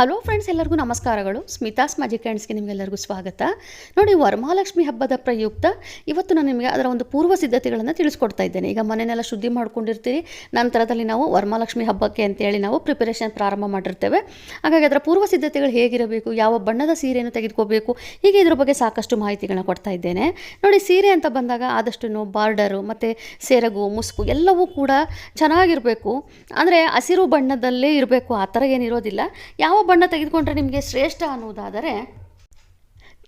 Hello friends ಎಲ್ಲರಿಗೂ ನಮಸ್ಕಾರಗಳು. Smitha's magic ಹ್ಯಾಂಡ್ಸ್ಗೆ ನಿಮಗೆಲ್ಲರಿಗೂ ಸ್ವಾಗತ. ನೋಡಿ, ವರಮಹಾಲಕ್ಷ್ಮಿ ಹಬ್ಬದ ಪ್ರಯುಕ್ತ ಇವತ್ತು ನಾನು ನಿಮಗೆ ಅದರ ಒಂದು ಪೂರ್ವ ಸಿದ್ಧತೆಗಳನ್ನು ತಿಳಿಸ್ಕೊಡ್ತಾ ಇದ್ದೇನೆ. ಈಗ ಮನೆಯನ್ನೆಲ್ಲ ಶುದ್ಧಿ ಮಾಡ್ಕೊಂಡಿರ್ತೀರಿ, ನಂತರದಲ್ಲಿ ನಾವು ವರಮಹಾಲಕ್ಷ್ಮಿ ಹಬ್ಬಕ್ಕೆ ಅಂತೇಳಿ ನಾವು ಪ್ರಿಪರೇಷನ್ ಪ್ರಾರಂಭ ಮಾಡಿರ್ತೇವೆ. ಹಾಗಾಗಿ ಅದರ ಪೂರ್ವ ಸಿದ್ಧತೆಗಳು ಹೇಗಿರಬೇಕು, ಯಾವ ಬಣ್ಣದ ಸೀರೆಯನ್ನು ತೆಗೆದುಕೋಬೇಕು, ಹೀಗೆ ಇದ್ರ ಬಗ್ಗೆ ಸಾಕಷ್ಟು ಮಾಹಿತಿಗಳನ್ನ ಕೊಡ್ತಾ ಇದ್ದೇನೆ. ನೋಡಿ, ಸೀರೆ ಅಂತ ಬಂದಾಗ ಆದಷ್ಟು ಬಾರ್ಡರು, ಮತ್ತು ಸೆರಗು, ಮುಸುಕು ಎಲ್ಲವೂ ಕೂಡ ಚೆನ್ನಾಗಿರಬೇಕು. ಅಂದರೆ ಹಸಿರು ಬಣ್ಣದಲ್ಲೇ ಇರಬೇಕು, ಆ ಥರ ಏನಿರೋದಿಲ್ಲ. ಯಾವ ಬಣ್ಣ ತೆಗೆದುಕೊಂಡ್ರೆ ನಿಮಗೆ ಶ್ರೇಷ್ಠ ಅನ್ನುವುದಾದರೆ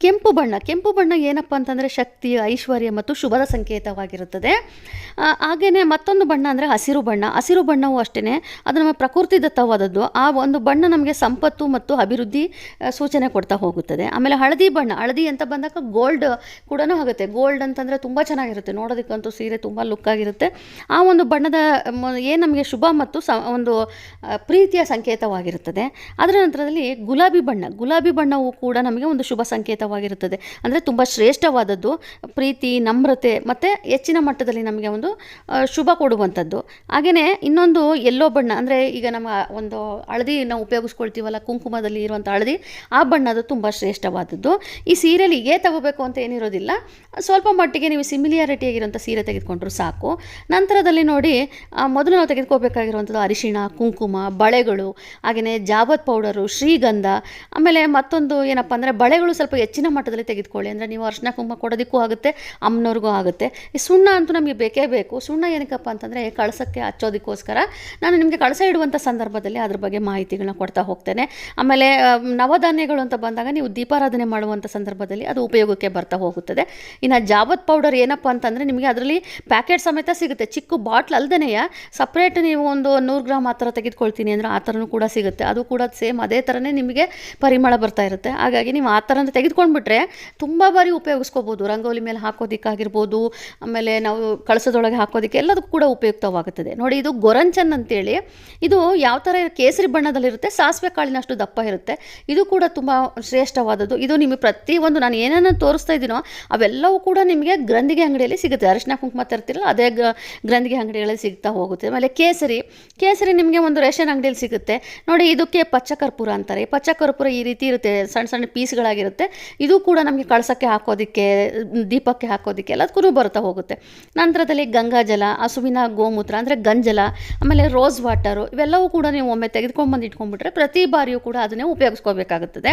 ಕೆಂಪು ಬಣ್ಣ. ಕೆಂಪು ಬಣ್ಣ ಏನಪ್ಪ ಅಂತಂದರೆ ಶಕ್ತಿ, ಐಶ್ವರ್ಯ ಮತ್ತು ಶುಭದ ಸಂಕೇತವಾಗಿರುತ್ತದೆ. ಹಾಗೆಯೇ ಮತ್ತೊಂದು ಬಣ್ಣ ಅಂದರೆ ಹಸಿರು ಬಣ್ಣ. ಹಸಿರು ಬಣ್ಣವು ಅಷ್ಟೇ ಅದು ನಮ್ಮ ಪ್ರಕೃತಿ ದತ್ತವಾದದ್ದು. ಆ ಒಂದು ಬಣ್ಣ ನಮಗೆ ಸಂಪತ್ತು ಮತ್ತು ಅಭಿವೃದ್ಧಿ ಸೂಚನೆ ಕೊಡ್ತಾ ಹೋಗುತ್ತದೆ. ಆಮೇಲೆ ಹಳದಿ ಬಣ್ಣ. ಹಳದಿ ಅಂತ ಬಂದಾಗ ಗೋಲ್ಡ್ ಕೂಡ ಆಗುತ್ತೆ. ಗೋಲ್ಡ್ ಅಂತಂದರೆ ತುಂಬ ಚೆನ್ನಾಗಿರುತ್ತೆ. ನೋಡೋದಕ್ಕಂತೂ ಸೀರೆ ತುಂಬ ಲುಕ್ ಆಗಿರುತ್ತೆ. ಆ ಒಂದು ಬಣ್ಣದ ಏನು ನಮಗೆ ಶುಭ ಮತ್ತು ಸ, ಒಂದು ಪ್ರೀತಿಯ ಸಂಕೇತವಾಗಿರುತ್ತದೆ. ಅದರ ನಂತರದಲ್ಲಿ ಗುಲಾಬಿ ಬಣ್ಣ. ಗುಲಾಬಿ ಬಣ್ಣವು ಕೂಡ ನಮಗೆ ಒಂದು ಶುಭ ಸಂಕೇತವಾಗಿರುತ್ತದೆ ಅಂದರೆ ತುಂಬ ಶ್ರೇಷ್ಠವಾದದ್ದು, ಪ್ರೀತಿ, ನಮ್ರತೆ, ಮತ್ತು ಹೆಚ್ಚಿನ ಮಟ್ಟದಲ್ಲಿ ನಮಗೆ ಒಂದು ಶುಭ ಕೊಡುವಂಥದ್ದು. ಹಾಗೆಯೇ ಇನ್ನೊಂದು ಎಲ್ಲೋ ಬಣ್ಣ, ಅಂದರೆ ಈಗ ನಮ್ಮ ಒಂದು ಹಳದಿ ನಾವು ಉಪಯೋಗಿಸ್ಕೊಳ್ತೀವಲ್ಲ, ಕುಂಕುಮದಲ್ಲಿ ಇರುವಂಥ ಹಳದಿ, ಆ ಬಣ್ಣದು ತುಂಬ ಶ್ರೇಷ್ಠವಾದದ್ದು. ಈ ಸೀರೆಯಲ್ಲಿ ಹೀಗೆ ತಗೋಬೇಕು ಅಂತ ಏನಿರೋದಿಲ್ಲ. ಸ್ವಲ್ಪ ಮಟ್ಟಿಗೆ ನೀವು ಸಿಮಿಲಿಯಾರಿಟಿ ಆಗಿರುವಂಥ ಸೀರೆ ತೆಗೆದುಕೊಂಡ್ರು ಸಾಕು. ನಂತರದಲ್ಲಿ ನೋಡಿ ಮೊದಲು ನಾವು ತೆಗೆದುಕೋಬೇಕಾಗಿರುವಂಥದ್ದು ಅರಿಶಿಣ, ಕುಂಕುಮ, ಬಳೆಗಳು ಹಾಗೆಯೇ ಜಾವತ್ ಪೌಡರು, ಶ್ರೀಗಂಧ, ಆಮೇಲೆ ಮತ್ತೊಂದು ಏನಪ್ಪ ಅಂದರೆ ಬಳೆಗಳು ಸ್ವಲ್ಪ ಹೆಚ್ಚಿನ ಮಟ್ಟದಲ್ಲಿ ತೆಗೆದುಕೊಳ್ಳಿ. ಅಂದರೆ ನೀವು ಅರ್ಶಿನ ಕುಂಕುಮ ಕೊಡೋದಕ್ಕೂ ಆಗುತ್ತೆ, ಅಮ್ಮನವ್ರಿಗೂ ಆಗುತ್ತೆ. ಈ ಸುಣ್ಣ ಅಂತೂ ನಮಗೆ ಬೇಕೇ ಬೇಕು. ಸುಣ್ಣ ಏನಕ್ಕಪ್ಪ ಅಂತಂದರೆ ಕಳಸಕ್ಕೆ ಹಚ್ಚೋದಕ್ಕೋಸ್ಕರ ನಾನು ನಿಮಗೆ ಕಳಸ ಇಡುವಂಥ ಸಂದರ್ಭದಲ್ಲಿ ಅದ್ರ ಬಗ್ಗೆ ಮಾಹಿತಿಗಳನ್ನ ಕೊಡ್ತಾ ಹೋಗ್ತೇನೆ. ಆಮೇಲೆ ನವಧಾನ್ಯಗಳು ಅಂತ ಬಂದಾಗ ನೀವು ದೀಪಾರಾಧನೆ ಮಾಡುವಂಥ ಸಂದರ್ಭದಲ್ಲಿ ಅದು ಉಪಯೋಗಕ್ಕೆ ಬರ್ತಾ ಹೋಗುತ್ತದೆ. ಇನ್ನು ಜಾವತ್ ಪೌಡರ್ ಏನಪ್ಪ ಅಂತಂದರೆ ನಿಮಗೆ ಅದರಲ್ಲಿ ಪ್ಯಾಕೆಟ್ ಸಮೇತ ಸಿಗುತ್ತೆ. ಚಿಕ್ಕ ಬಾಟ್ಲ್ ಅಲ್ದನೆಯ, ಸಪ್ರೇಟ್ ನೀವು ಒಂದು ನೂರು ಗ್ರಾಮ್ ಆ ಥರ ತೆಗೆದುಕೊಳ್ತೀನಿ ಅಂದರೆ ಆ ಥರನೂ ಕೂಡ ಸಿಗುತ್ತೆ. ಅದು ಕೂಡ ಸೇಮ್ ಅದೇ ಥರನೇ ನಿಮಗೆ ಪರಿಮಳ ಬರ್ತಾ ಇರುತ್ತೆ. ಹಾಗಾಗಿ ನೀವು ಆ ಥರ ತೆಗೆದುಕೊಂಡ್ಬಿಟ್ರೆ ತುಂಬ ಬಾರಿ ಉಪಯೋಗಿಸ್ಕೋಬೋದು. ರಂಗೋಲಿ ಮೇಲೆ ಹಾಕೋದಕ್ಕಾಗಿರ್ಬೋದು, ಆಮೇಲೆ ನಾವು ಕಳಸದೊಳಗೆ ಹಾಕೋದಕ್ಕೆ ಎಲ್ಲದಕ್ಕೂ ಕೂಡ ಉಪಯುಕ್ತವಾಗುತ್ತದೆ. ನೋಡಿ, ಇದು ಗೊರಂಚನ್ ಅಂತೇಳಿ. ಇದು ಯಾವ ಥರ ಕೇಸರಿ ಬಣ್ಣದಲ್ಲಿರುತ್ತೆ, ಸಾಸಿವೆ ಕಾಳಿನಷ್ಟು ದಪ್ಪ ಇರುತ್ತೆ. ಇದು ಕೂಡ ತುಂಬ ಶ್ರೇಷ್ಠವಾದದ್ದು. ಇದು ನಿಮಗೆ ಪ್ರತಿಯೊಂದು ನಾನು ಏನೇನು ತೋರಿಸ್ತಾ ಇದ್ದೀನೋ, ಅವೆಲ್ಲವೂ ಕೂಡ ನಿಮಗೆ ಗ್ರಂಥಿಗೆ ಅಂಗಡಿಯಲ್ಲಿ ಸಿಗುತ್ತೆ. ಅರಿಶಿನ ಕುಂಕುಮ ತರ್ತಿರಲ್ಲ, ಅದೇ ಗ್ರಂಥಿಗೆ ಅಂಗಡಿಗಳಲ್ಲಿ ಸಿಗ್ತಾ ಹೋಗುತ್ತೆ. ಆಮೇಲೆ ಕೇಸರಿ. ಕೇಸರಿ ನಿಮಗೆ ಒಂದು ರೇಷನ್ ಅಂಗಡಿಯಲ್ಲಿ ಸಿಗುತ್ತೆ. ನೋಡಿ, ಇದಕ್ಕೆ ಪಚ್ಚ ಕರ್ಪೂರ ಅಂತಾರೆ. ಪಚ್ಚ ಕರ್ಪೂರ ಈ ರೀತಿ ಇರುತ್ತೆ, ಸಣ್ಣ ಸಣ್ಣ ಪೀಸ್ಗಳಾಗಿರುತ್ತೆ. ಇದು ಕೂಡ ನಮಗೆ ಕಳಸಕ್ಕೆ ಹಾಕೋದಕ್ಕೆ, ದೀಪಕ್ಕೆ ಹಾಕೋದಕ್ಕೆ ಎಲ್ಲದಕ್ಕೂ ಬರ್ತಾ ಹೋಗುತ್ತೆ. ನಂತರದಲ್ಲಿ ಗಂಗಾಜಲ ಹಸುವಿನ ಗೋಮೂತ್ರ, ಅಂದರೆ ಗಂಜಲ, ಆಮೇಲೆ ರೋಸ್ ವಾಟರು ಇವೆಲ್ಲವೂ ಕೂಡ ನೀವು ಒಮ್ಮೆ ತೆಗೆದುಕೊಂಡ್ಬಂದು ಇಟ್ಕೊಂಡ್ಬಿಟ್ರೆ ಪ್ರತಿ ಬಾರಿಯೂ ಕೂಡ ಅದನ್ನೇ ಉಪಯೋಗಿಸ್ಕೋಬೇಕಾಗುತ್ತದೆ.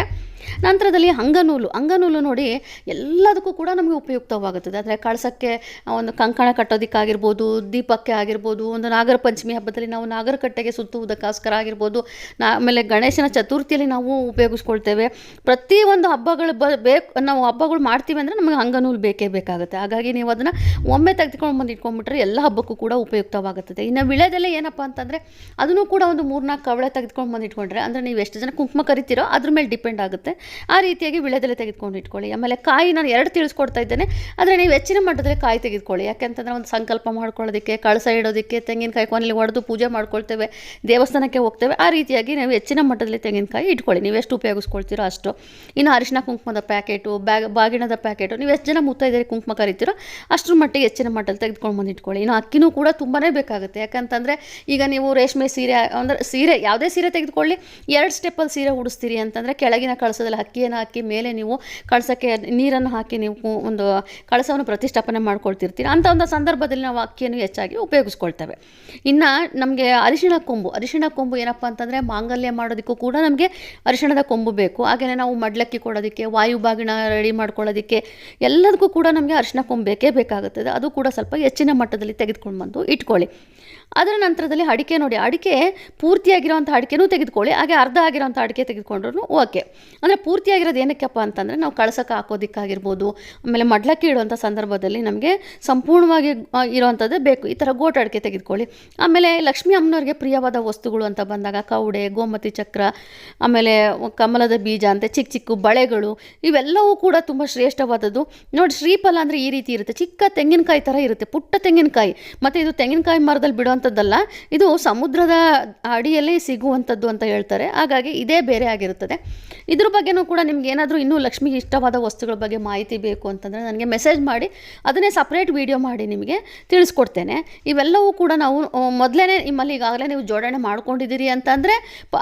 ನಂತರದಲ್ಲಿ ಅಂಗನೂಲು ಅಂಗನೂಲು ನೋಡಿ ಎಲ್ಲದಕ್ಕೂ ಕೂಡ ನಮಗೆ ಉಪಯುಕ್ತವಾಗುತ್ತದೆ. ಅಂದರೆ ಕಳಸಕ್ಕೆ ಒಂದು ಕಂಕಣ ಕಟ್ಟೋದಕ್ಕಾಗಿರ್ಬೋದು, ದೀಪಕ್ಕೆ ಆಗಿರ್ಬೋದು, ಒಂದು ನಾಗರ ಪಂಚಮಿ ಹಬ್ಬದಲ್ಲಿ ನಾವು ನಾಗರಕಟ್ಟೆಗೆ ಸುತ್ತುವುದಕ್ಕೋಸ್ಕರ ಆಗಿರ್ಬೋದು, ನಾ ಆಮೇಲೆ ಗಣೇಶನ ಚತುರ್ಥಿಯಲ್ಲಿ ನಾವು ಉಪಯೋಗಿಸ್ಕೊಳ್ತೇವೆ. ಪ್ರತಿಯೊಂದು ಹಬ್ಬಗಳು ಬ ಬೇಕು, ನಾವು ಹಬ್ಬಗಳು ಮಾಡ್ತೀವಿ ಅಂದರೆ ನಮಗೆ ಅಂಗನೂಲು ಬೇಕೇ ಬೇಕಾಗುತ್ತೆ. ಹಾಗಾಗಿ ನೀವು ಅದನ್ನು ಒಮ್ಮೆ ತೆಗೆದುಕೊಂಡು ಬಂದು ಇಟ್ಕೊಂಡ್ಬಿಟ್ರೆ ಎಲ್ಲ ಹಬ್ಬಕ್ಕೂ ಕೂಡ ಉಪಯುಕ್ತವಾಗುತ್ತದೆ. ಇನ್ನು ವಿಳೆದೆಲೆ ಏನಪ್ಪ ಅಂತಂದರೆ, ಅದನ್ನು ಕೂಡ ಒಂದು ಮೂರ್ನಾಲ್ಕು ಕವಳೆ ತೆಗೆದುಕೊಂಡು ಬಂದು ಇಟ್ಕೊಂಡ್ರೆ, ಅಂದರೆ ನೀವು ಎಷ್ಟು ಜನ ಕುಂಕುಮ ಕರಿತೀರೋ ಅದ್ರ ಮೇಲೆ ಡಿಪೆಂಡ್ ಆಗುತ್ತೆ. ಆ ರೀತಿಯಾಗಿ ವಿಳೆದೆಲೆ ತೆಗೆದುಕೊಂಡು ಇಟ್ಕೊಳ್ಳಿ. ಆಮೇಲೆ ಕಾಯಿ ನಾನು ಎರಡು ತಿಳಿಸ್ಕೊಡ್ತಾ ಇದ್ದೇನೆ, ಆದರೆ ನೀವು ಹೆಚ್ಚಿನ ಮಟ್ಟದಲ್ಲಿ ಕಾಯಿ ತೆಗೆದುಕೊಳ್ಳಿ. ಯಾಕೆಂತಂದರೆ ಒಂದು ಸಂಕಲ್ಪ ಮಾಡ್ಕೊಳ್ಳೋದಕ್ಕೆ, ಕಳಸ ಇಡೋದಕ್ಕೆ, ತೆಂಗಿನಕಾಯಿ ಕೊನೆಯಲ್ಲಿ ಹೊಡೆದು ಪೂಜೆ ಮಾಡ್ಕೊಳ್ತೇವೆ, ದೇವಸ್ಥಾನಕ್ಕೆ ಹೋಗ್ತೇವೆ, ಆ ರೀತಿಯಾಗಿ ನೀವು ಹೆಚ್ಚಿನ ಮಟ್ಟದಲ್ಲಿ ತೆಂಗಿನಕಾಯಿ ಇಟ್ಕೊಳ್ಳಿ. ನೀವು ಎಷ್ಟು ಉಪಯೋಗಿಸ್ಕೊಳ್ತೀರೋ ಅಷ್ಟು. ಇನ್ನು ಅರಿಶಿನ ಕುಂಕುಮದ ಪ್ಯಾಕೆಟು, ಬ್ಯಾಗ್, ಬಾಗಿಣದ ಪ್ಯಾಕೆಟು, ನೀವು ಎಷ್ಟು ಜನ ಮುತ್ತೈದೆಯರಿಗೆ ಕುಂಕುಮ ಕರಿತೀರೋ ಅಷ್ಟರ ಮಟ್ಟಿಗೆ ಹೆಚ್ಚಿನ ಮಟ್ಟದಲ್ಲಿ ತೆಗೆದುಕೊಂಡು ಬಂದು ಇಟ್ಕೊಳ್ಳಿ ಇನ್ನು ಅಕ್ಕಿನೂ ಕೂಡ ತುಂಬಾ ಬೇಕಾಗುತ್ತೆ. ಯಾಕಂತಂದರೆ ಈಗ ನೀವು ರೇಷ್ಮೆ ಸೀರೆ, ಅಂದರೆ ಸೀರೆ, ಯಾವುದೇ ಸೀರೆ ತೆಗೆದುಕೊಳ್ಳಿ, ಎರಡು ಸ್ಟೆಪ್ಪಲ್ಲಿ ಸೀರೆ ಉಡಿಸ್ತೀರಿ ಅಂತಂದರೆ ಕೆಳಗಿನ ಕಳಸದಲ್ಲಿ ಅಕ್ಕಿಯನ್ನು ಹಾಕಿ, ಮೇಲೆ ನೀವು ಕಳಸಕ್ಕೆ ನೀರನ್ನು ಹಾಕಿ ನೀವು ಒಂದು ಕಳಸವನ್ನು ಪ್ರತಿಷ್ಠಾಪನೆ ಮಾಡ್ಕೊಳ್ತಿರ್ತೀರಿ. ಅಂಥ ಒಂದು ಸಂದರ್ಭದಲ್ಲಿ ನಾವು ಅಕ್ಕಿಯನ್ನು ಹೆಚ್ಚಾಗಿ ಉಪಯೋಗಿಸ್ಕೊಳ್ತೇವೆ. ಇನ್ನು ನಮಗೆ ಅರಿಶಿಣ ಕೊಂಬು ಅರಿಶಿಣ ಕೊಂಬು ಏನಪ್ಪ ಅಂತಂದರೆ ಮಾಂಗಲ್ಯ ಮಾಡೋದಕ್ಕೂ ಕೂಡ ನಮಗೆ ಅರಿಶಿಣದ ಕೊಂಬು ಬೇಕು. ಹಾಗೆಯೇ ನಾವು ಮಡ್ಲಕ್ಕಿ ಕೊಡೋದಕ್ಕೆ ವಾಯು ಬಾಗಿಣ ರೆಡಿ ಮಾಡ್ಕೊಳ್ಳೋದಕ್ಕೆ ಎಲ್ಲದಕ್ಕೂ ಕೂಡ ನಮಗೆ ಅರಿಶಿನ ಕೊಂಬು ಬೇಕೇ ಬೇಕಾಗುತ್ತದೆ. ಅದು ಕೂಡ ಸ್ವಲ್ಪ ಹೆಚ್ಚಿನ ಮಟ್ಟದಲ್ಲಿ ತೆಗೆದುಕೊಂಡು ಬಂದು ಇಟ್ಕೊಳ್ಳಿ. ಅದರ ನಂತರದಲ್ಲಿ ಅಡಿಕೆ ನೋಡಿ, ಅಡಿಕೆ ಪೂರ್ತಿಯಾಗಿರೋಂಥ ಅಡಿಕೆನೂ ತೆಗೆದುಕೊಳ್ಳಿ, ಹಾಗೆ ಅರ್ಧ ಆಗಿರೋಂಥ ಅಡಿಕೆ ತೆಗೆದುಕೊಂಡ್ರೂ ಓಕೆ ಅಂದರೆ ಪೂರ್ತಿಯಾಗಿರೋದು ಏನಕ್ಕಪ್ಪ ಅಂತಂದರೆ ನಾವು ಕಳಸಕ್ಕೆ ಹಾಕೋದಕ್ಕಾಗಿರ್ಬೋದು, ಆಮೇಲೆ ಮಡ್ಲಕ್ಕಿ ಇಡುವಂಥ ಸಂದರ್ಭದಲ್ಲಿ ನಮಗೆ ಸಂಪೂರ್ಣವಾಗಿ ಇರೋವಂಥದ್ದೇ ಬೇಕು. ಈ ಥರ ಗೋಟ ಅಡಿಕೆ ತೆಗೆದುಕೊಳ್ಳಿ. ಆಮೇಲೆ ಲಕ್ಷ್ಮೀ ಅಮ್ಮನವ್ರಿಗೆ ಪ್ರಿಯವಾದ ವಸ್ತುಗಳು ಅಂತ ಬಂದಾಗ ಕೌಡೆ, ಗೋಮತಿ ಚಕ್ರ, ಆಮೇಲೆ ಕಮಲದ ಬೀಜ ಅಂತ ಚಿಕ್ಕ ಚಿಕ್ಕ ಬಳೆಗಳು ಇವೆಲ್ಲವೂ ಕೂಡ ತುಂಬ ಶ್ರೇಷ್ಠವಾದದ್ದು. ನೋಡಿ, ಶ್ರೀಫಲ ಅಂದರೆ ಈ ರೀತಿ ಇರುತ್ತೆ. ಚಿಕ್ಕ ತೆಂಗಿನಕಾಯಿ ಥರ ಇರುತ್ತೆ, ಪುಟ್ಟ ತೆಂಗಿನಕಾಯಿ. ಮತ್ತು ಇದು ತೆಂಗಿನಕಾಯಿ ಮರದಲ್ಲಿ ಬಿಡುವಂಥದ್ದಲ್ಲ ಇದು ಸಮುದ್ರದ ಅಡಿಯಲ್ಲಿ ಸಿಗುವಂಥದ್ದು ಅಂತ ಹೇಳ್ತಾರೆ. ಹಾಗಾಗಿ ಇದೇ ಬೇರೆ ಆಗಿರುತ್ತದೆ. ಇದ್ರ ಬಗ್ಗೆನೂ ಕೂಡ ನಿಮ್ಗೆ ಏನಾದರೂ ಇನ್ನೂ ಲಕ್ಷ್ಮಿಗೆ ಇಷ್ಟವಾದ ವಸ್ತುಗಳ ಬಗ್ಗೆ ಮಾಹಿತಿ ಬೇಕು ಅಂತಂದರೆ ನನಗೆ ಮೆಸೇಜ್ ಮಾಡಿ, ಅದನ್ನೇ ಸಪ್ರೇಟ್ ವಿಡಿಯೋ ಮಾಡಿ ನಿಮಗೆ ತಿಳಿಸ್ಕೊಡ್ತೇನೆ. ಇವೆಲ್ಲವೂ ಕೂಡ ನಾವು ಮೊದಲೇ ನಿಮ್ಮಲ್ಲಿ ಈಗಾಗಲೇ ನೀವು ಜೋಡಣೆ ಮಾಡ್ಕೊಂಡಿದ್ದೀರಿ ಅಂತಂದರೆ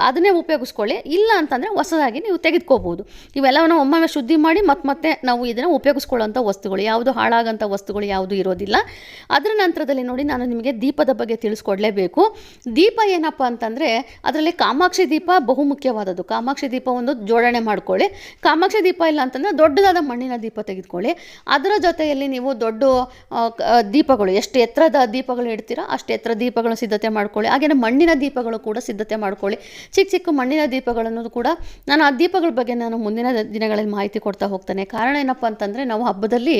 ಅದನ್ನೇ ಉಪಯೋಗಿಸ್ಕೊಳ್ಳಿ. ಇಲ್ಲ ಅಂತಂದರೆ ಹೊಸದಾಗಿ ನೀವು ತೆಗೆದುಕೋಬೋದು ಇವೆಲ್ಲವನ್ನು ಒಮ್ಮೊಮ್ಮೆ ಶುದ್ಧಿ ಮಾಡಿ ಮತ್ತೆ ಮತ್ತೆ ನಾವು ಇದನ್ನು ಉಪಯೋಗಿಸ್ಕೊಳ್ಳೋಂಥ ವಸ್ತುಗಳು, ಯಾವುದು ಹಾಳಾಗೋಂಥ ವಸ್ತುಗಳು ಯಾವುದು ಇರೋದಿಲ್ಲ. ಅದರ ನಂತರದಲ್ಲಿ ನೋಡಿ ನಾನು ನಿಮಗೆ ದೀಪದ ಬಗ್ಗೆ ತಿಳಿಸ್ಕೊಡ್ಲೇಬೇಕು. ದೀಪ ಏನಪ್ಪ ಅಂತಂದರೆ, ಅದರಲ್ಲಿ ಕಾಮಾಕ್ಷಿ ದೀಪ ಬಹುಮುಖ್ಯವಾದದ್ದು. ಕಾಮಾಕ್ಷಿ ದೀಪ ಒಂದು ಜೋಡಣೆ ಮಾಡ್ಕೊಳ್ಳಿ. ಕಾಮಾಕ್ಷಿ ದೀಪ ಇಲ್ಲ ಅಂತಂದರೆ ದೊಡ್ಡದಾದ ಮಣ್ಣಿನ ದೀಪ ತೆಗೆದುಕೊಳ್ಳಿ. ಅದರ ಜೊತೆಯಲ್ಲಿ ನೀವು ದೊಡ್ಡ ದೀಪಗಳು, ಎಷ್ಟು ಎತ್ತರದ ದೀಪಗಳು ಇಡ್ತೀರಾ ಅಷ್ಟು ಎತ್ತರ ದೀಪಗಳು ಸಿದ್ಧತೆ ಮಾಡ್ಕೊಳ್ಳಿ. ಹಾಗೆಯೇ ಮಣ್ಣಿನ ದೀಪಗಳು ಕೂಡ ಸಿದ್ಧತೆ ಮಾಡ್ಕೊಳ್ಳಿ. ಚಿಕ್ಕ ಚಿಕ್ಕ ಮಣ್ಣಿನ ದೀಪಗಳನ್ನು ಕೂಡ ನಾನು ಆ ದೀಪಗಳ ಬಗ್ಗೆ ನಾನು ಮುಂದಿನ ದಿನಗಳಲ್ಲಿ ಮಾಹಿತಿ ಕೊಡ್ತಾ ಹೋಗ್ತೇನೆ. ಕಾರಣ ಏನಪ್ಪ ಅಂತಂದರೆ ನಾವು ಹಬ್ಬದಲ್ಲಿ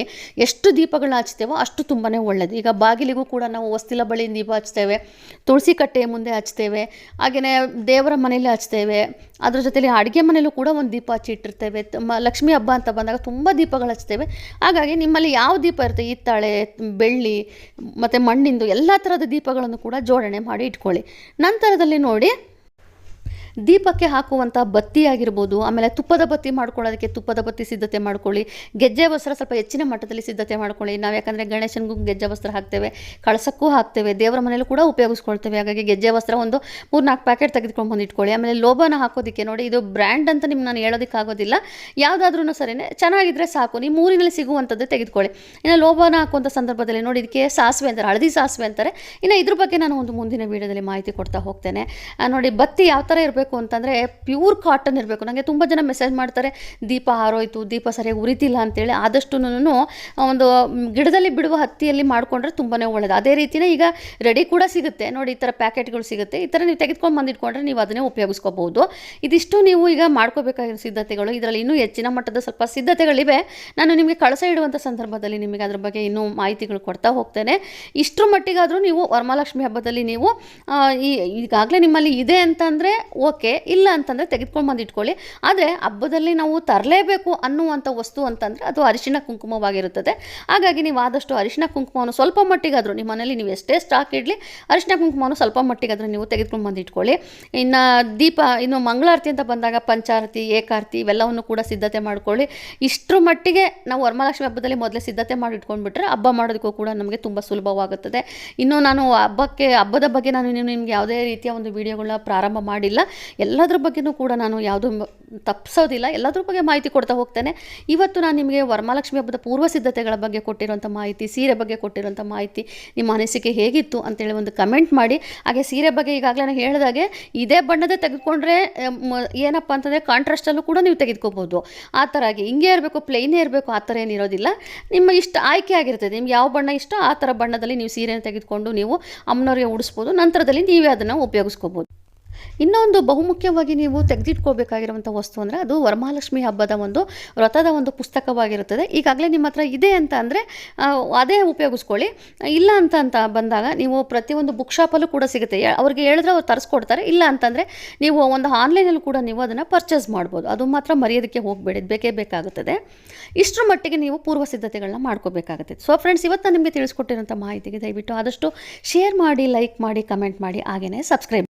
ಎಷ್ಟು ದೀಪಗಳನ್ನ ಹಚ್ತೇವೋ ಅಷ್ಟು ತುಂಬಾ ಒಳ್ಳೆಯದು ಈಗ ಬಾಗಿಲಿಗೂ ಕೂಡ ನಾವು ಹೊಸ್ತಿಲ ಬಳಿ ದೀಪ ಹಚ್ತೇವೆ, ತುಳಸಿ ಕಟ್ಟೆಯ ಮುಂದೆ ಹಚ್ತೇವೆ ಹಾಗೆಯೇ ದೇವರ ಮನೆಯಲ್ಲಿ ಹಚ್ತೇವೆ. ಅದರ ಜೊತೆಯಲ್ಲಿ ಅಡುಗೆ ಮನೆಯಲ್ಲೂ ಕೂಡ ಒಂದು ದೀಪ ಹಚ್ಚಿಟ್ಟಿರ್ತೇವೆ ಲಕ್ಷ್ಮೀ ಹಬ್ಬ ಅಂತ ಬಂದಾಗ ತುಂಬ ದೀಪಗಳು ಹಚ್ತೇವೆ ಹಾಗಾಗಿ ನಿಮ್ಮಲ್ಲಿ ಯಾವ ದೀಪ ಇರುತ್ತೆ? ಹಿತ್ತಾಳೆ, ಬೆಳ್ಳಿ, ಮತ್ತು ಮಣ್ಣಿಂದು ಎಲ್ಲ ಥರದ ದೀಪಗಳನ್ನು ಕೂಡ ಜೋಡಣೆ ಮಾಡಿ ಇಟ್ಕೊಳ್ಳಿ. ನಂತರದಲ್ಲಿ ನೋಡಿ ದೀಪಕ್ಕೆ ಹಾಕುವಂಥ ಬತ್ತಿ ಆಗಿರ್ಬೋದು, ಆಮೇಲೆ ತುಪ್ಪದ ಬತ್ತಿ ಮಾಡ್ಕೊಳ್ಳೋದಕ್ಕೆ ತುಪ್ಪದ ಬತ್ತಿ ಸಿದ್ಧತೆ ಮಾಡ್ಕೊಳ್ಳಿ. ಗೆಜ್ಜೆ ವಸ್ತ್ರ ಸ್ವಲ್ಪ ಹೆಚ್ಚಿನ ಮಟ್ಟದಲ್ಲಿ ಸಿದ್ಧತೆ ಮಾಡ್ಕೊಳ್ಳಿ. ನಾವು ಯಾಕಂದರೆ ಗಣೇಶನಿಗೂ ಗೆಜ್ಜೆ ವಸ್ತ್ರ ಹಾಕ್ತೇವೆ, ಕಳಸಕ್ಕೂ ಹಾಕ್ತೇವೆ, ದೇವರ ಮನೇಲೂ ಕೂಡ ಉಪಯೋಗಿಸ್ಕೊಳ್ತೇವೆ. ಹಾಗಾಗಿ ಗೆಜ್ಜೆ ವಸ್ತ್ರ ಒಂದು ಮೂರು ನಾಲ್ಕು ಪ್ಯಾಕೆಟ್ ತೆಗೆದುಕೊಂಡು ಬಂದು ಇಟ್ಕೊಳ್ಳಿ. ಆಮೇಲೆ ಲೋಬನ ಹಾಕೋದಕ್ಕೆ ನೋಡಿ, ಇದು ಬ್ರ್ಯಾಂಡ್ ಅಂತ ನಿಮ್ಗೆ ನಾನು ಹೇಳೋದಕ್ಕಾಗೋದಿಲ್ಲ. ಯಾವುದಾದ್ರೂ ಸರಿನೇ ಚೆನ್ನಾಗಿದ್ರೆ ಸಾಕು. ನೀವು ಮೂರಿನಲ್ಲಿ ಸಿಗುವಂಥದ್ದು ತೆಗೆದುಕೊಳ್ಳಿ. ಇನ್ನು ಲೋಬನ ಹಾಕುವಂಥ ಸಂದರ್ಭದಲ್ಲಿ ನೋಡಿ, ಇದಕ್ಕೆ ಸಾಸಿವೆ ಅಂತಾರೆ, ಹಳದಿ ಸಾಸಿವೆ ಅಂತಾರೆ. ಇನ್ನು ಇದ್ರ ಬಗ್ಗೆ ನಾನು ಒಂದು ಮುಂದಿನ ವೀಡಿಯೋದಲ್ಲಿ ಮಾಹಿತಿ ಕೊಡ್ತಾ ಹೋಗ್ತೇನೆ. ನೋಡಿ, ಬತ್ತಿ ಯಾವ ಥರ ಇರಬೇಕು ಅಂತಂದರೆ ಪ್ಯೂರ್ ಕಾಟನ್ ಇರಬೇಕು. ನನಗೆ ತುಂಬ ಜನ ಮೆಸೇಜ್ ಮಾಡ್ತಾರೆ, ದೀಪ ಹಾರೋಯ್ತು, ದೀಪ ಸರಿಯಾಗಿ ಉರಿತಿಲ್ಲ ಅಂತೇಳಿ. ಆದಷ್ಟು ಒಂದು ಗಿಡದಲ್ಲಿ ಬಿಡುವ ಹತ್ತಿಯಲ್ಲಿ ಮಾಡಿಕೊಂಡ್ರೆ ತುಂಬಾ ಒಳ್ಳೆಯದು ಅದೇ ರೀತಿಯೇ ಈಗ ರೆಡಿ ಕೂಡ ಸಿಗುತ್ತೆ. ನೋಡಿ, ಈ ಥರ ಪ್ಯಾಕೆಟ್ಗಳು ಸಿಗುತ್ತೆ. ಈ ಥರ ನೀವು ತೆಗೆದುಕೊಂಡು ಬಂದಿಟ್ಕೊಂಡ್ರೆ ನೀವು ಅದನ್ನೇ ಉಪಯೋಗಿಸ್ಕೋಬಹುದು. ಇದಿಷ್ಟು ನೀವು ಈಗ ಮಾಡ್ಕೋಬೇಕಾಗಿರೋ ಸಿದ್ಧತೆಗಳು. ಇದರಲ್ಲಿ ಇನ್ನೂ ಹೆಚ್ಚಿನ ಮಟ್ಟದ ಸ್ವಲ್ಪ ಸಿದ್ಧತೆಗಳಿವೆ. ನಾನು ನಿಮಗೆ ಕಳಸ ಇಡುವಂಥ ಸಂದರ್ಭದಲ್ಲಿ ನಿಮಗೆ ಅದ್ರ ಬಗ್ಗೆ ಇನ್ನೂ ಮಾಹಿತಿಗಳು ಕೊಡ್ತಾ ಹೋಗ್ತೇನೆ. ಇಷ್ಟರ ಮಟ್ಟಿಗಾದರೂ ನೀವು ವರಮಹಾಲಕ್ಷ್ಮಿ ಹಬ್ಬದಲ್ಲಿ ನೀವು ಈ ಈಗಾಗಲೇ ನಿಮ್ಮಲ್ಲಿ ಇದೆ ಅಂತಂದರೆ ಓಕೆ, ಇಲ್ಲ ಅಂತಂದರೆ ತೆಗೆದುಕೊಂಡು ಬಂದು ಇಟ್ಕೊಳ್ಳಿ ಆದರೆ ಹಬ್ಬದಲ್ಲಿ ನಾವು ತರಲೇಬೇಕು ಅನ್ನುವಂಥ ವಸ್ತು ಅಂತಂದರೆ ಅದು ಅರಿಶಿಣ ಕುಂಕುಮವಾಗಿರುತ್ತದೆ. ಹಾಗಾಗಿ ನೀವು ಆದಷ್ಟು ಅರಿಶಿಣ ಕುಂಕುಮವನ್ನು ಸ್ವಲ್ಪ ಮಟ್ಟಿಗಾದರೂ ನಿಮ್ಮ ಮನೇಲಿ ನೀವು ಎಷ್ಟೇ ಸ್ಟಾಕ್ ಇಡಲಿ, ಅರಿಶಿಣ ಕುಂಕುಮವನ್ನು ಸ್ವಲ್ಪ ಮಟ್ಟಿಗಾದರೂ ನೀವು ತೆಗೆದುಕೊಂಡು ಬಂದು ಇಟ್ಕೊಳ್ಳಿ ಇನ್ನು ದೀಪ, ಇನ್ನು ಮಂಗಳಾರತಿ ಅಂತ ಬಂದಾಗ ಪಂಚಾರತಿ, ಏಕಾರತಿ ಇವೆಲ್ಲವನ್ನು ಕೂಡ ಸಿದ್ಧತೆ ಮಾಡಿಕೊಳ್ಳಿ. ಇಷ್ಟರ ಮಟ್ಟಿಗೆ ನಾವು ವರಮಹಾಲಕ್ಷ್ಮಿ ಹಬ್ಬದಲ್ಲಿ ಮೊದಲೇ ಸಿದ್ಧತೆ ಮಾಡಿ ಇಟ್ಕೊಂಡ್ಬಿಟ್ರೆ ಹಬ್ಬ ಮಾಡೋದಕ್ಕೂ ಕೂಡ ನಮಗೆ ತುಂಬ ಸುಲಭವಾಗುತ್ತದೆ. ಇನ್ನು ನಾನು ಹಬ್ಬಕ್ಕೆ, ಹಬ್ಬದ ಬಗ್ಗೆ ನಾನು ನಿಮ್ಗೆ ಯಾವುದೇ ರೀತಿಯ ಒಂದು ವಿಡಿಯೋಗಳನ್ನ ಪ್ರಾರಂಭ ಮಾಡಿಲ್ಲ. ಎಲ್ಲದ್ರ ಬಗ್ಗೆನೂ ಕೂಡ ನಾನು ಯಾವುದು ತಪ್ಪಿಸೋದಿಲ್ಲ ಎಲ್ಲದ್ರ ಬಗ್ಗೆ ಮಾಹಿತಿ ಕೊಡ್ತಾ ಹೋಗ್ತೇನೆ. ಇವತ್ತು ನಾನು ನಿಮಗೆ ವರಮಹಾಲಕ್ಷ್ಮಿ ಹಬ್ಬದ ಪೂರ್ವ ಸಿದ್ಧತೆಗಳ ಬಗ್ಗೆ ಕೊಟ್ಟಿರುವಂಥ ಮಾಹಿತಿ, ಸೀರೆ ಬಗ್ಗೆ ಕೊಟ್ಟಿರುವಂಥ ಮಾಹಿತಿ, ನಿಮ್ಮ ಅನಿಸಿಕೆ ಹೇಗಿತ್ತು ಅಂತೇಳಿ ಒಂದು ಕಮೆಂಟ್ ಮಾಡಿ. ಹಾಗೆ ಸೀರೆ ಬಗ್ಗೆ ಈಗಾಗಲೇ ನಾನು ಹೇಳಿದಾಗೆ ಇದೇ ಬಣ್ಣದೇ ತೆಗೆದುಕೊಂಡ್ರೆ ಏನಪ್ಪ ಅಂತಂದರೆ ಕಾಂಟ್ರಾಸ್ಟಲ್ಲೂ ಕೂಡ ನೀವು ತೆಗೆದುಕೋಬೋದು. ಆ ಥರ ಆಗಿ ಹಿಂಗೆ ಇರಬೇಕು ಪ್ಲೈನೇ ಇರಬೇಕು, ಆ ಥರ ಏನಿರೋದಿಲ್ಲ ನಿಮ್ಮ ಇಷ್ಟ ಆಯ್ಕೆ ಆಗಿರ್ತದೆ. ನಿಮ್ಗೆ ಯಾವ ಬಣ್ಣ ಇಷ್ಟ ಆ ಥರ ಬಣ್ಣದಲ್ಲಿ ನೀವು ಸೀರೆನ ತೆಗೆದುಕೊಂಡು ನೀವು ಅಮ್ಮನವ್ರಿಗೆ ಉಡಿಸ್ಬೋದು. ನಂತರದಲ್ಲಿ ನೀವೇ ಅದನ್ನು ಉಪಯೋಗಿಸ್ಕೋಬೋದು. ಇನ್ನೊಂದು ಬಹುಮುಖ್ಯವಾಗಿ ನೀವು ತೆಗೆದಿಟ್ಕೋಬೇಕಾಗಿರುವಂಥ ವಸ್ತು ಅಂದರೆ ಅದು ವರಮಹಾಲಕ್ಷ್ಮಿ ಹಬ್ಬದ ಒಂದು ವ್ರತದ ಒಂದು ಪುಸ್ತಕವಾಗಿರುತ್ತದೆ. ಈಗಾಗಲೇ ನಿಮ್ಮ ಹತ್ರ ಇದೆ ಅಂತ ಅಂದರೆ ಅದೇ ಉಪಯೋಗಿಸ್ಕೊಳ್ಳಿ. ಇಲ್ಲ ಅಂತ ಅಂತ ಬಂದಾಗ ನೀವು ಪ್ರತಿಯೊಂದು ಬುಕ್ ಶಾಪಲ್ಲೂ ಕೂಡ ಸಿಗುತ್ತೆ. ಅವ್ರಿಗೆ ಹೇಳಿದ್ರೆ ಅವ್ರು ತರಿಸ್ಕೊಡ್ತಾರೆ. ಇಲ್ಲ ಅಂತಂದರೆ ನೀವು ಒಂದು ಆನ್ಲೈನಲ್ಲಿ ಕೂಡ ನೀವು ಅದನ್ನು ಪರ್ಚೇಸ್ ಮಾಡ್ಬೋದು. ಅದು ಮಾತ್ರ ಮರೆಯೋದಕ್ಕೆ ಹೋಗಬೇಡಿ. ಬೇಕೇ ಬೇಕಾಗುತ್ತದೆ. ಇಷ್ಟರ ಮಟ್ಟಿಗೆ ನೀವು ಪೂರ್ವ ಸಿದ್ಧತೆಗಳನ್ನ ಮಾಡ್ಕೋಬೇಕಾಗುತ್ತೆ. ಸೊ ಫ್ರೆಂಡ್ಸ್ ಇವತ್ತು ನಿಮಗೆ ತಿಳಿಸ್ಕೊಟ್ಟಿರೋಂಥ ಮಾಹಿತಿಗೆ ದಯವಿಟ್ಟು ಆದಷ್ಟು ಶೇರ್ ಮಾಡಿ ಲೈಕ್ ಮಾಡಿ ಕಮೆಂಟ್ ಮಾಡಿ ಹಾಗೆಯೇ ಸಬ್ಸ್ಕ್ರೈಬ್